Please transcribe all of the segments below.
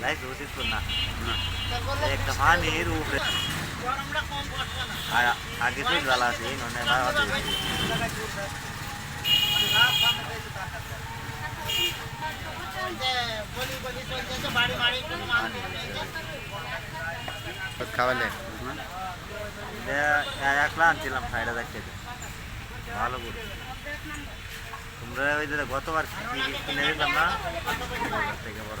Like রসিদপুর না একটা পানির উপরে আর আগে তো জ্বালা আছে ননে না খাওয়ালে একলা আনছিলাম ফ্রাইড রাইস খেতে ভালো করে তোমরা ওই যে গতবার কি- কিনে দিতাম না ওটার থেকে বড়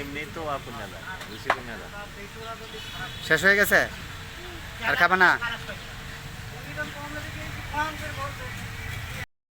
এমনি তো শেষ হয়ে গেছে? আর খাবা না?